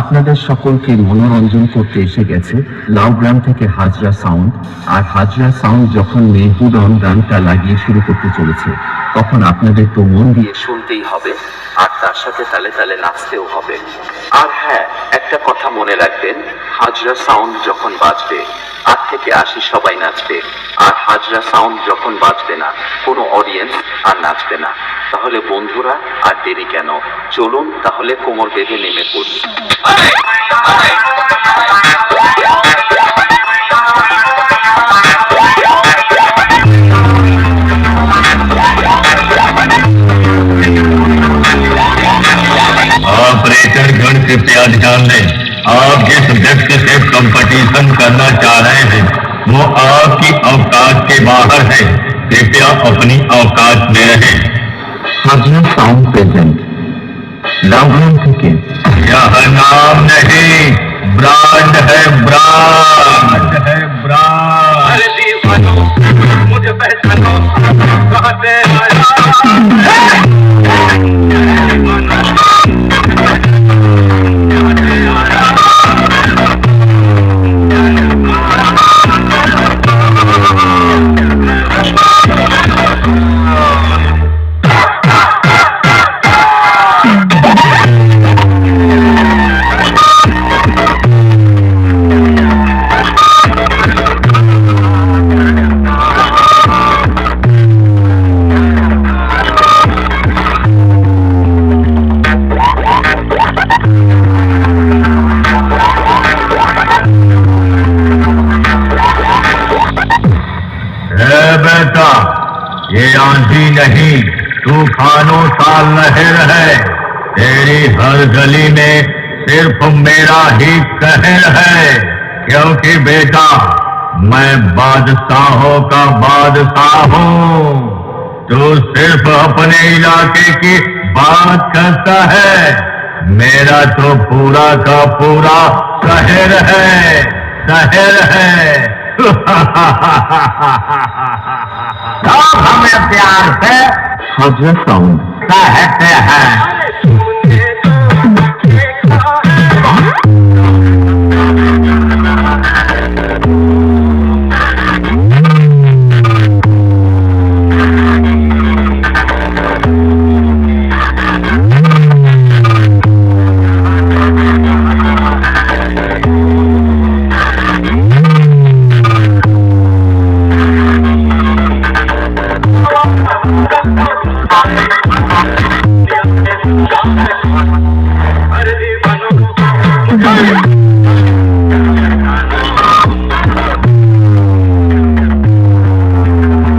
আপনাদের সকলকে মনোরঞ্জন করতে এসে গেছে লাউগ্রাম থেকে হাজরা সাউন্ড আর হাজরা সাউন্ড যখন মেহবুদ গানটা লাগিয়ে শুরু করতে চলেছে তখন আপনাদের তো মন দিয়ে শুনতেই হবে আর তার সাথে তালে তালে নাচতেও হবে আর হ্যাঁ একটা কথা মনে রাখবেন হাজরা সাউন্ড যখন বাজবে আট থেকে আশি সবাই নাচবে আর হাজরা সাউন্ড যখন বাজবে না কোনো অডিয়েন্স আর নাচবে না তাহলে বন্ধুরা আর দেরি কেন চলুন তাহলে কোমর থেকে নেমে পড়ি আফটার গড কৃপ্যা ধ্যান নেই আপনি सब्जेक्ट के साथ कंपटीशन करना चाह रहे हैं वो आपकी औकात के बाहर है कृपया अपनी औकात में रहें সাজনা साउंड प्रेजेंट লাউগ্রাম থেকে यह नाम नहीं ब्रांड है ब्रांड है ब्रांड मुझे पहचानो कहते रहता ये आंधी नहीं तूफानों सा लहर है तेरी हर गली में सिर्फ मेरा ही कहर है क्योंकि बेटा मैं बादशाहों का बादशाह हूँ तू सिर्फ अपने इलाके की बात करता है मेरा तो पूरा का पूरा शहर है शहर है सब हमें प्यार से सुझ समझते हैं